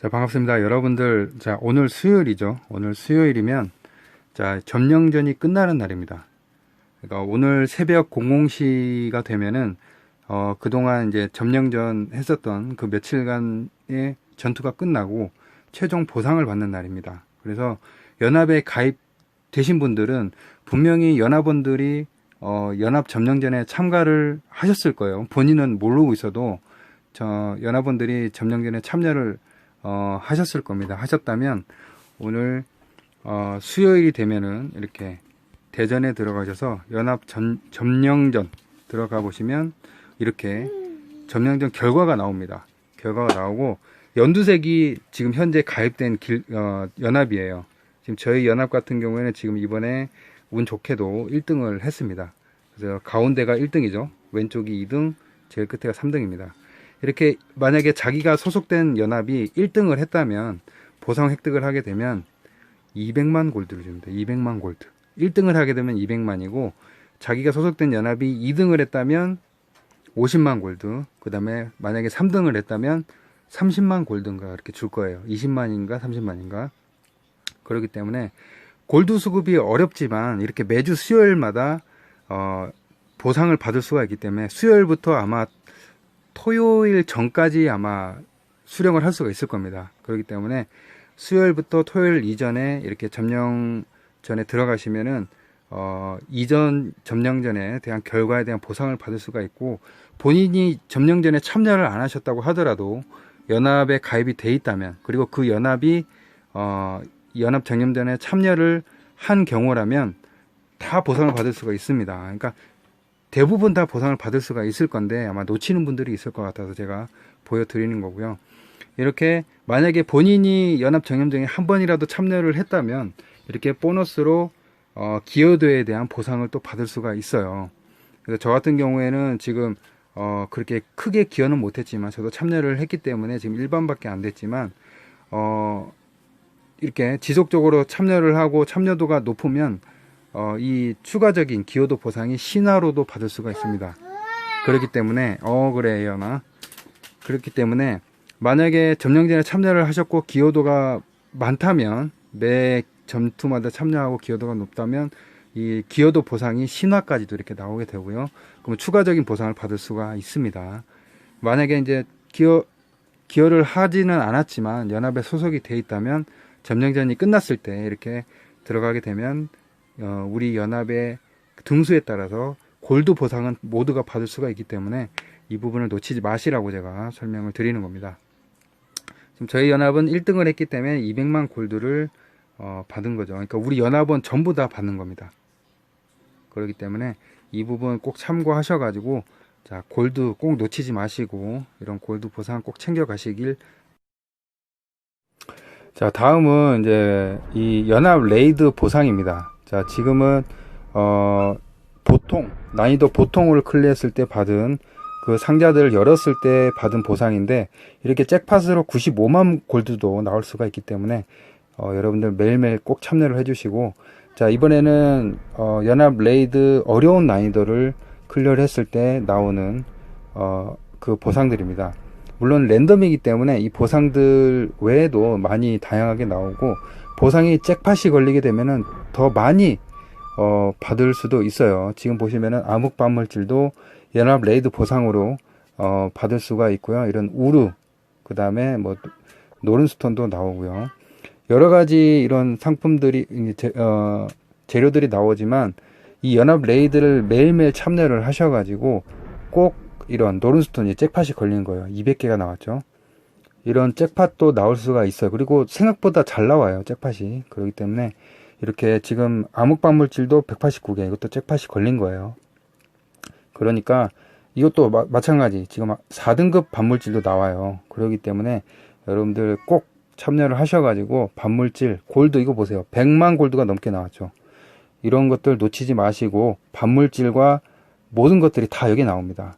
자, 반갑습니다. 여러분들, 자, 오늘 수요일이죠. 오늘 수요일이면, 자, 점령전이 끝나는 날입니다. 그러니까 오늘 새벽 00시가 되면은, 어, 그동안 이제 점령전 했었던 그 며칠간의 전투가 끝나고 최종 보상을 받는 날입니다. 그래서 연합에 가입되신 분들은 분명히 연합원들이 어, 연합 점령전에 참가를 하셨을 거예요. 본인은 모르고 있어도 저 연합원들이 점령전에 참여를 어, 하셨을 겁니다. 하셨다면 오늘 어, 수요일이 되면은 이렇게 대전에 들어가셔서 연합 전, 점령전 들어가 보시면 이렇게 점령전 결과가 나옵니다. 결과가 나오고 연두색이 지금 현재 가입된 길, 어, 연합이에요. 지금 저희 연합 같은 경우에는 지금 이번에 운 좋게도 1등을 했습니다. 그래서 가운데가 1등이죠. 왼쪽이 2등, 제일 끝에가 3등입니다. 이렇게 만약에 자기가 소속된 연합이 1등을 했다면 보상 획득을 하게 되면 200만 골드를 줍니다. 200만 골드. 1등을 하게 되면 200만이고 자기가 소속된 연합이 2등을 했다면 50만 골드. 그다음에 만약에 3등을 했다면 30만 골드인가 이렇게 줄 거예요. 20만인가 30만인가. 그렇기 때문에 골드 수급이 어렵지만 이렇게 매주 수요일마다 어, 보상을 받을 수가 있기 때문에 수요일부터 아마 토요일 전까지 아마 수령을 할 수가 있을 겁니다. 그렇기 때문에 수요일부터 토요일 이전에 이렇게 점령 전에 들어가시면은 어, 이전 점령 전에 대한 결과에 대한 보상을 받을 수가 있고 본인이 점령 전에 참여를 안 하셨다고 하더라도 연합에 가입이 돼 있다면 그리고 그 연합이 어, 연합 정념전에 참여를 한 경우라면 다 보상을 받을 수가 있습니다. 그러니까 대부분 다 보상을 받을 수가 있을 건데 아마 놓치는 분들이 있을 것 같아서 제가 보여드리는 거고요. 이렇게 만약에 본인이 연합 정념전에 한 번이라도 참여를 했다면 이렇게 보너스로 어, 기여도에 대한 보상을 또 받을 수가 있어요. 그래서 저 같은 경우에는 지금 어, 그렇게 크게 기여는 못했지만 저도 참여를 했기 때문에 지금 일반밖에 안 됐지만 어, 이렇게 지속적으로 참여를 하고 참여도가 높으면 어, 이 추가적인 기여도 보상이 신화로도 받을 수가 있습니다. 그렇기 때문에 어 그래 연아 그렇기 때문에 만약에 점령전에 참여를 하셨고 기여도가 많다면 매 전투마다 참여하고 기여도가 높다면 이 기여도 보상이 신화까지도 이렇게 나오게 되고요. 그러면 추가적인 보상을 받을 수가 있습니다. 만약에 이제 기여 기여를 하지는 않았지만 연합에 소속이 돼 있다면 점령전이 끝났을 때 이렇게 들어가게 되면 어, 우리 연합의 등수에 따라서 골드 보상은 모두가 받을 수가 있기 때문에 이 부분을 놓치지 마시라고 제가 설명을 드리는 겁니다. 지금 저희 연합은 1등을 했기 때문에 200만 골드를 어, 받은 거죠. 그러니까 우리 연합은 전부 다 받는 겁니다. 그렇기 때문에 이 부분 꼭 참고하셔가지고 자 골드 꼭 놓치지 마시고 이런 골드 보상 꼭 챙겨 가시길 자 다음은 이제 이 연합 레이드 보상입니다 자 지금은 어 보통 난이도 보통을 클리어했을 때 받은 그 상자들을 열었을 때 받은 보상인데 이렇게 잭팟으로 95만 골드도 나올 수가 있기 때문에 어, 여러분들 매일매일 꼭 참여를 해주시고 자 이번에는 어, 연합 레이드 어려운 난이도를 클리어를 했을 때 나오는 어, 그 보상들입니다. 물론 랜덤이기 때문에 이 보상들 외에도 많이 다양하게 나오고 보상이 잭팟이 걸리게 되면은 더 많이 어, 받을 수도 있어요. 지금 보시면은 암흑 반물질도 연합 레이드 보상으로 어, 받을 수가 있고요. 이런 우르 그 다음에 뭐 노른스톤도 나오고요. 여러 가지 이런 상품들이 재, 어, 재료들이 나오지만 이 연합 레이드를 매일매일 참여를 하셔가지고 꼭 이런 노른스톤이 잭팟이 걸린 거예요. 200개가 나왔죠. 이런 잭팟도 나올 수가 있어요. 그리고 생각보다 잘 나와요. 잭팟이. 그렇기 때문에 이렇게 지금 암흑방물질도 189개 이것도 잭팟이 걸린 거예요. 그러니까 이것도 마, 마찬가지 지금 4등급 반물질도 나와요. 그렇기 때문에 여러분들 꼭 참여를 하셔가지고 반물질 골드 이거 보세요. 100만 골드가 넘게 나왔죠. 이런 것들 놓치지 마시고 반물질과 모든 것들이 다 여기 나옵니다.